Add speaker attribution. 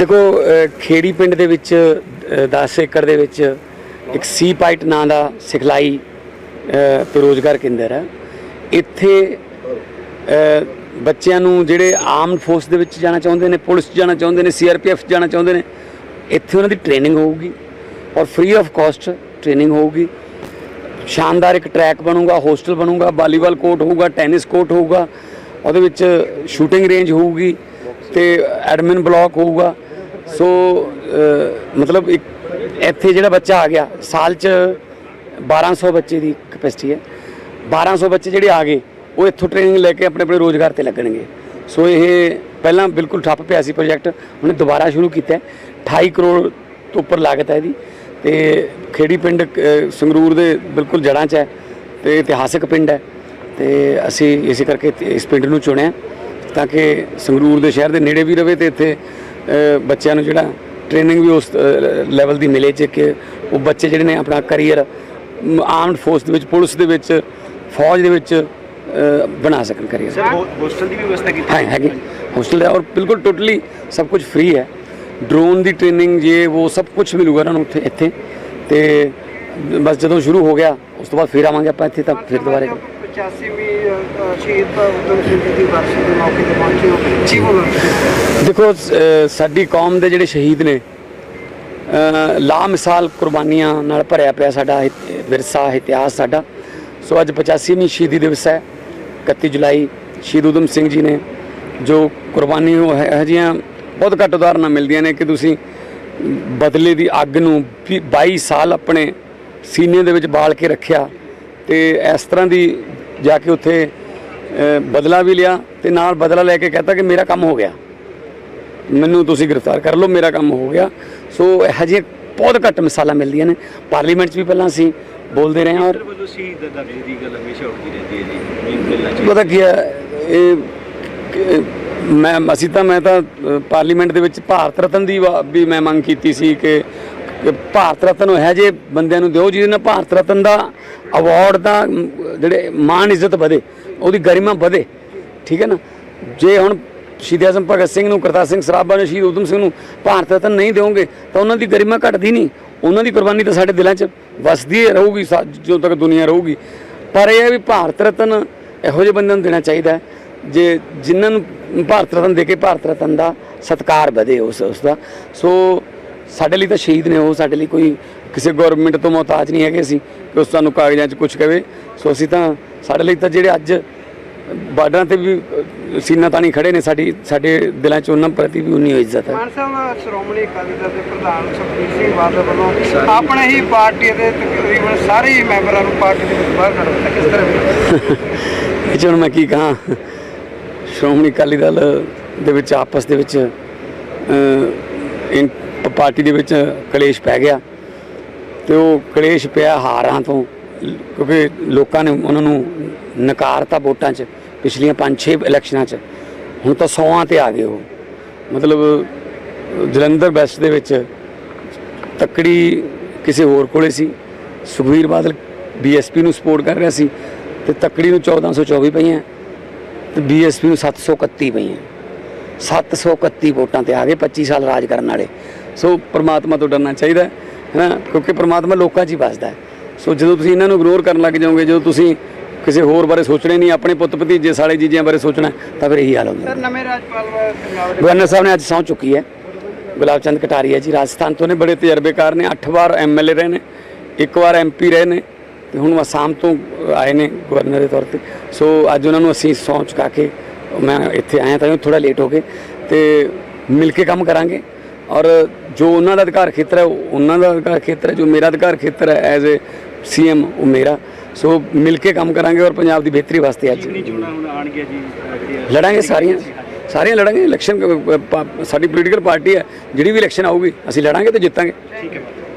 Speaker 1: ਦੇਖੋ ਖੇੜੀ ਪਿੰਡ ਦੇ ਵਿੱਚ ਅਹ, 10 ਏਕੜ ਦੇ ਵਿੱਚ ਇੱਕ ਸੀ ਪਾਈਟ ਨਾਂ ਦਾ ਸਿਖਲਾਈ ਅਹ, ਤੇ ਰੋਜ਼ਗਾਰ ਕੇਂਦਰ ਹੈ। ਇੱਥੇ ਬੱਚਿਆਂ ਨੂੰ ਜਿਹੜੇ ਆਰਮਡ ਫੋਰਸ ਦੇ ਵਿੱਚ ਜਾਣਾ ਚਾਹੁੰਦੇ ਨੇ ਪੁਲਿਸ 'ਚ ਜਾਣਾ ਚਾਹੁੰਦੇ ਨੇ ਸੀਆਰਪੀਐਫ ਜਾਣਾ ਚਾਹੁੰਦੇ ਨੇ ਇੱਥੇ ਉਹਨਾਂ ਦੀ ਟ੍ਰੇਨਿੰਗ ਹੋਊਗੀ ਔਰ ਫ੍ਰੀ ਆਫ ਕਾਸਟ ਟ੍ਰੇਨਿੰਗ ਹੋਊਗੀ। ਸ਼ਾਨਦਾਰ ਇੱਕ ਟਰੈਕ ਬਣੂਗਾ ਹੋਸਟਲ ਬਣੂਗਾ ਵਾਲੀਬਾਲ ਕੋਰਟ ਹੋਊਗਾ ਟੈਨਿਸ ਕੋਰਟ ਹੋਊਗਾ ਉਹਦੇ ਵਿੱਚ ਸ਼ੂਟਿੰਗ ਰੇਂਜ ਹੋਊਗੀ ਤੇ ਐਡਮਿਨ ਬਲਾਕ ਹੋਊਗਾ। ਸੋ ਮਤਲਬ ਇੱਕ ਇੱਥੇ ਜਿਹੜਾ ਬੱਚਾ ਆ ਗਿਆ, ਸਾਲ ਚ 1200 ਬੱਚੇ ਦੀ ਕਪੈਸਿਟੀ ਹੈ। 1200 ਬੱਚੇ ਜਿਹੜੇ ਆ ਗਏ, ਉਹ ਇੱਥੋਂ ਟ੍ਰੇਨਿੰਗ ਲੈ ਕੇ ਆਪਣੇ ਆਪਣੇ ਰੋਜ਼ਗਾਰ ਤੇ ਲੱਗਣਗੇ। ਸੋ ਇਹ ਪਹਿਲਾਂ ਬਿਲਕੁਲ ਠੱਪ ਪਿਆ ਸੀ ਪ੍ਰੋਜੈਕਟ ਉਹਨੇ ਦੁਬਾਰਾ ਸ਼ੁਰੂ ਕੀਤਾ ਹੈ। 28 ਕਰੋੜ ਤੋਂ ਉੱਪਰ ਲਾਗਤ ਹੈ ਇਹਦੀ। ਤੇ ਖੇੜੀ ਪਿੰਡ ਸੰਗਰੂਰ ਦੇ ਬਿਲਕੁਲ ਜੜ੍ਹਾਂ 'ਚ ਹੈ ਤੇ ਇਤਿਹਾਸਕ ਪਿੰਡ ਹੈ। ਤੇ ਅਸੀਂ ਇਸੇ ਕਰਕੇ ਇਸ ਪਿੰਡ ਨੂੰ ਚੁਣਿਆ ਤਾਂ ਕਿ ਸੰਗਰੂਰ ਦੇ ਸ਼ਹਿਰ ਦੇ ਨੇੜੇ ਵੀ ਰਵੇ ਤੇ ਇੱਥੇ ਬੱਚਿਆਂ ਨੂੰ ਜਿਹੜਾ ਟ੍ਰੇਨਿੰਗ ਵੀ ਉਸ ਲੈਵਲ ਦੀ ਮਿਲੇ ਚ ਕਿ ਉਹ ਬੱਚੇ ਜਿਹੜੇ ਨੇ ਆਪਣਾ ਕੈਰੀਅਰ ਆਰਮਡ ਫੋਰਸ ਦੇ ਵਿੱਚ ਪੁਲਿਸ ਦੇ ਵਿੱਚ ਫੌਜ ਦੇ ਵਿੱਚ ਬਣਾ ਸਕਣ ਕੈਰੀਅਰ
Speaker 2: ਸਰ ਹੋਸਟਲ ਦੀ ਵੀ ਵਿਵਸਥਾ ਕੀਤੀ
Speaker 1: ਹੈ ਹੈਗੇ। ਹੋਸਟਲ ਹੈ ਔਰ ਬਿਲਕੁਲ ਟੋਟਲੀ ਸਭ ਕੁਝ ਫ੍ਰੀ ਹੈ। ਡਰੋਨ ਦੀ ਟ੍ਰੇਨਿੰਗ ਇਹ ਉਹ ਸਭ ਕੁਝ ਮਿਲੂਗਾ ਉਹਨਾਂ ਨੂੰ ਉੱਥੇ ਇੱਥੇ। ਤੇ ਬਸ ਜਦੋਂ ਸ਼ੁਰੂ ਹੋ ਗਿਆ ਉਸ ਤੋਂ ਬਾਅਦ ਫਿਰ ਆਵਾਂਗੇ ਆਪਾਂ ਇੱਥੇ ਤਾਂ ਫਿਰ ਦੁਬਾਰੇ।
Speaker 3: 85ਵੀਂ ਸ਼ਹੀਦ ਉਦਮ ਸਿੰਘ ਜੀ ਦੀ ਵਰਸੀ ਦੇ ਮੌਕੇ ਤੇ ਪਹੁੰਚੇ ਹੋ। ਕੀ ਬੋਲੋਗੇ
Speaker 1: ਦੇਖੋ ਸਾਡੀ ਕੌਮ ਦੇ ਜਿਹੜੇ ਸ਼ਹੀਦ ਨੇ ਲਾ ਮਿਸਾਲ ਕੁਰਬਾਨੀਆਂ ਨਾਲ ਭਰਿਆ ਪਿਆ ਸਾਡਾ ਵਿਰਸਾ, ਇਤਿਹਾਸ ਸਾਡਾ। ਸੋ ਅੱਜ 85ਵੀਂ ਸ਼ਹੀਦੀ ਦਿਵਸ ਹੈ। 31 ਜੁਲਾਈ, ਸ਼ਹੀਦ ਉਦਮ ਸਿੰਘ ਜੀ ਨੇ, ਜੋ ਕੁਰਬਾਨੀ ਉਹ ਹੈ ਇਹੋ ਜਿਹੀਆਂ ਬਹੁਤ ਘੱਟ ਉਦਾਹਰਨਾਂ ਮਿਲਦੀਆਂ ਨੇ ਕਿ ਤੁਸੀਂ ਬਦਲੇ ਦੀ ਅੱਗ ਨੂੰ ਵੀ 22 ਸਾਲ ਆਪਣੇ ਸੀਨੇ ਦੇ ਵਿੱਚ ਬਾਲ ਕੇ ਰੱਖਿਆ ਤੇ ਇਸ ਤਰ੍ਹਾਂ ਦੀ ਜਾ ਕੇ ਉੱਥੇ ਬਦਲਾ ਵੀ ਲਿਆ ਤੇ ਨਾਲ ਬਦਲਾ ਲੈ ਕੇ ਕਹਤਾ ਕਿ ਮੇਰਾ ਕੰਮ ਹੋ ਗਿਆ। ਮੈਨੂੰ ਤੁਸੀਂ ਗ੍ਰਿਫਤਾਰ ਕਰ ਲਓ ਮੇਰਾ ਕੰਮ ਹੋ ਗਿਆ। ਸੋ ਇਹੋ ਜਿਹੀਆਂ ਬਹੁਤ ਘੱਟ ਮਿਸਾਲਾਂ ਮਿਲਦੀਆਂ ਨੇ। ਪਾਰਲੀਮੈਂਟ 'ਚ ਵੀ ਪਹਿਲਾਂ ਅਸੀਂ ਬੋਲਦੇ ਰਹੇ ਹਾਂ ਔਰ ਪਤਾ ਕੀ ਹੈ ਇਹ ਮੈਂ ਅਸੀਂ ਤਾਂ ਮੈਂ ਤਾਂ ਪਾਰਲੀਮੈਂਟ ਦੇ ਵਿੱਚ ਭਾਰਤ ਰਤਨ ਦੀ ਵੀ ਮੈਂ ਮੰਗ ਕੀਤੀ ਸੀ ਕਿ ਕਿ ਭਾਰਤ ਰਤਨ ਹੈ ਜੇ ਬੰਦਿਆਂ ਨੂੰ ਦਿਓ, ਜਿਹਦੇ ਨਾਲ ਭਾਰਤ ਰਤਨ ਦਾ ਅਵਾਰਡ ਦਾ ਜਿਹੜੇ ਮਾਣ ਇੱਜ਼ਤ ਵਧੇ, ਉਹਦੀ ਗਰਿਮਾ ਵਧੇ, ਠੀਕ ਹੈ ਨਾ? ਜੇ ਹੁਣ ਸ਼ਹੀਦ ਆਜ਼ਮ ਭਗਤ ਸਿੰਘ ਨੂੰ, ਕਰਤਾਰ ਸਿੰਘ ਸਰਾਭਾ ਨੂੰ, ਸ਼ਹੀਦ ਊਧਮ ਸਿੰਘ ਨੂੰ ਭਾਰਤ ਰਤਨ ਨਹੀਂ ਦਿਓਗੇ, ਤਾਂ ਉਹਨਾਂ ਦੀ ਗਰਿਮਾ ਘਟਦੀ ਨਹੀਂ। ਉਹਨਾਂ ਦੀ ਕੁਰਬਾਨੀ ਤਾਂ ਸਾਡੇ ਦਿਲਾਂ 'ਚ ਵਸਦੀ ਹੀ ਰਹੂਗੀ, ਸਾ- ਜਦੋਂ ਤੱਕ ਦੁਨੀਆ ਰਹੂਗੀ। ਪਰ ਇਹ ਹੈ ਵੀ ਭਾਰਤ ਰਤਨ ਇਹੋ ਜਿਹੇ ਬੰਦਿਆਂ ਨੂੰ ਦੇਣਾ ਚਾਹੀਦਾ ਹੈ, ਜੇ ਜਿਨ੍ਹਾਂ ਨੂੰ ਭਾਰਤ ਰਤਨ ਦੇ ਕੇ ਭਾਰਤ ਰਤਨ ਦਾ ਸਤਕਾਰ ਵਧੇ ਉਸ ਉਸ ਦਾ। ਸੋ ਸਾਡੇ ਲਈ ਤਾਂ ਸ਼ਹੀਦ ਨੇ ਉਹ ਸਾਡੇ ਲਈ ਕੋਈ ਕਿਸੇ ਗਵਰਨਮੈਂਟ ਤੋਂ ਮੁਹਤਾਜ ਨਹੀਂ ਹੈਗੇ ਅਸੀਂ ਕਿ ਉਸ ਸਾਨੂੰ ਕਾਗਜ਼ਾਂ 'ਚ ਕੁਝ ਕਵੇ ਸੋ ਅਸੀਂ ਤਾਂ ਸਾਡੇ ਲਈ ਤਾਂ ਜਿਹੜੇ ਅੱਜ ਬਾਰਡਰਾਂ ਤੇ ਵੀ ਸੀਨਾ ਤਾਣੀ ਖੜੇ ਨੇ ਸਾਡੀ ਸਾਡੇ ਦਿਲਾਂ 'ਚ ਉਹਨਾਂ ਪ੍ਰਤੀ ਵੀ ਉਨੀ ਇੱਜ਼ਤ ਹੈ।
Speaker 3: ਮਾਨ ਸਾਹਿਬ ਸ਼੍ਰੋਮਣੀ ਅਕਾਲੀ ਦਲ ਦੇ ਪ੍ਰਧਾਨ ਸੁਖਬੀਰ ਸਿੰਘ ਬਾਦਲ ਵੱਲੋਂ ਆਪਣੇ ਹੀ ਪਾਰਟੀ ਦੇ ਤਕਰੀਬਨ ਸਾਰੇ ਹੀ ਮੈਂਬਰਾਂ ਨੂੰ ਪਾਰਟੀ ਦੇ ਵਿੱਚ ਬਾਹਰ ਕੱਢ। ਦਿੱਤਾ ਕਿਸ ਤਰ੍ਹਾਂ ਵੇਖਦੇ ਹੋ?
Speaker 1: ਇਹ 'ਚ ਹੁਣ ਮੈਂ ਕੀ ਕਹਾਂ ਸ਼੍ਰੋਮਣੀ ਅਕਾਲੀ ਦਲ ਦੇ ਵਿੱਚ ਆਪਸ ਦੇ ਵਿੱਚ ਪਾਰਟੀ ਦੇ ਵਿੱਚ ਕਲੇਸ਼ ਪੈ ਗਿਆ ਤੇ ਉਹ ਕਲੇਸ਼ ਪਿਆ ਹਾਰਾਂ ਤੋਂ, ਕਿਉਂਕਿ ਲੋਕਾਂ ਨੇ ਉਹਨਾਂ ਨੂੰ ਨਕਾਰਤਾ ਵੋਟਾਂ 'ਚ ਪਿਛਲੀਆਂ 5-6 ਇਲੈਕਸ਼ਨਾਂ 'ਚ। ਹੁਣ ਤਾਂ ਸੌਆਂ ਤੇ ਆ ਗਏ ਉਹ। ਮਤਲਬ ਜਲੰਧਰ ਵੈਸਟ ਦੇ ਵਿੱਚ ਤੱਕੜੀ ਕਿਸੇ ਹੋਰ ਕੋਲੇ ਸੀ। ਸੁਖਵੀਰ ਬਾਦਲ ਬੀਐਸਪੀ ਨੂੰ ਸਪੋਰਟ ਕਰ ਰਿਹਾ ਸੀ ਤੇ ਤੱਕੜੀ ਨੂੰ 1424 ਪਈਆਂ ਤੇ ਬੀਐਸਪੀ ਨੂੰ 731 ਪਈਆਂ। 731 ਵੋਟਾਂ ਤੇ ਆ ਗਏ 25 ਸਾਲ ਰਾਜ ਕਰਨ ਵਾਲੇ। ਸੋ ਪ੍ਰਮਾਤਮਾ ਤੋਂ ਡਰਨਾ ਚਾਹੀਦਾ ਹੈ ਨਾ ਕਿਉਂਕਿ ਪ੍ਰਮਾਤਮਾ ਲੋਕਾਂ 'ਚ ਹੀ ਵੱਸਦਾ ਹੈ। ਸੋ ਜਦੋਂ ਤੁਸੀਂ ਇਹਨਾਂ ਨੂੰ ਇਗਨੋਰ ਕਰਨ ਲੱਗ ਜਾਓਗੇ ਜਦੋਂ ਤੁਸੀਂ ਕਿਸੇ ਹੋਰ ਬਾਰੇ ਸੋਚਣਾ ਨਹੀਂ ਆਪਣੇ ਪੁੱਤ ਭਤੀਜੇ ਸਾਲੇ ਜੀਜਿਆਂ ਬਾਰੇ ਸੋਚਣਾ ਤਾਂ ਫਿਰ ਇਹੀ ਹਾਲ ਹੁੰਦਾ।
Speaker 3: ਸਰ ਨਵੇਂ ਰਾਜਪਾਲ ਵਾ- ਪੰਜਾਬ ਦੇ
Speaker 1: ਗਵਰਨਰ ਸਾਹਿਬ ਨੇ ਅੱਜ ਸਹੁੰ ਚੁੱਕੀ ਹੈ। ਗੁਲਾਬ ਚੰਦ ਕਟਾਰੀਆ ਜੀ ਰਾਜਸਥਾਨ ਤੋਂ ਨੇ ਬੜੇ ਤਜਰਬੇਕਾਰ ਨੇ 8 ਵਾਰ ਐਮਐਲਏ ਰਹੇ ਨੇ ਇੱਕ ਵਾਰ ਐਮਪੀ ਰਹੇ ਨੇ ਤੇ ਹੁਣ ਅਸਾਮ ਤੋਂ ਆਏ ਨੇ ਗਵਰਨਰ ਦੇ ਤੌਰ ਤੇ। ਸੋ ਅੱਜ ਉਹਨਾਂ ਨੂੰ ਅਸੀਂ ਸਹੁੰ ਚੁਕਾ ਕੇ ਮੈਂ ਇੱਥੇ ਆਇਆ ਤਾਂ ਥੋੜਾ ਲੇਟ ਹੋ ਗਏ ਤੇ ਮਿਲ ਕੇ ਕੰਮ ਕਰਾਂਗੇ। ਔਰ ਜੋ ਉਹਨਾਂ ਦਾ ਅਧਿਕਾਰ ਖੇਤਰ ਹੈ ਉਹ ਉਹਨਾਂ ਦਾ ਅਧਿਕਾਰ ਖੇਤਰ ਹੈ ਜੋ ਮੇਰਾ ਅਧਿਕਾਰ ਖੇਤਰ ਹੈ ਐਜ਼ ਏ ਸੀਐਮ ਉਹ ਮੇਰਾ। ਸੋ ਮਿਲ ਕੇ ਕੰਮ ਕਰਾਂਗੇ ਔਰ ਪੰਜਾਬ ਦੀ ਬਿਹਤਰੀ ਵਾਸਤੇ ਅੱਜ। ਲੜਾਂਗੇ ਸਾਰੀਆਂ। ਸਾਰੀਆਂ ਲੜਾਂਗੇ ਇਲੈਕਸ਼ਨ ਸਾਡੀ ਪੋਲੀਟੀਕਲ ਪਾਰਟੀ ਹੈ ਜਿਹੜੀ ਵੀ ਇਲੈਕਸ਼ਨ ਆਊਗੀ ਅਸੀਂ ਲੜਾਂਗੇ ਤੇ ਜਿੱਤਾਂਗੇ।
Speaker 2: ਠੀਕ ਹੈ।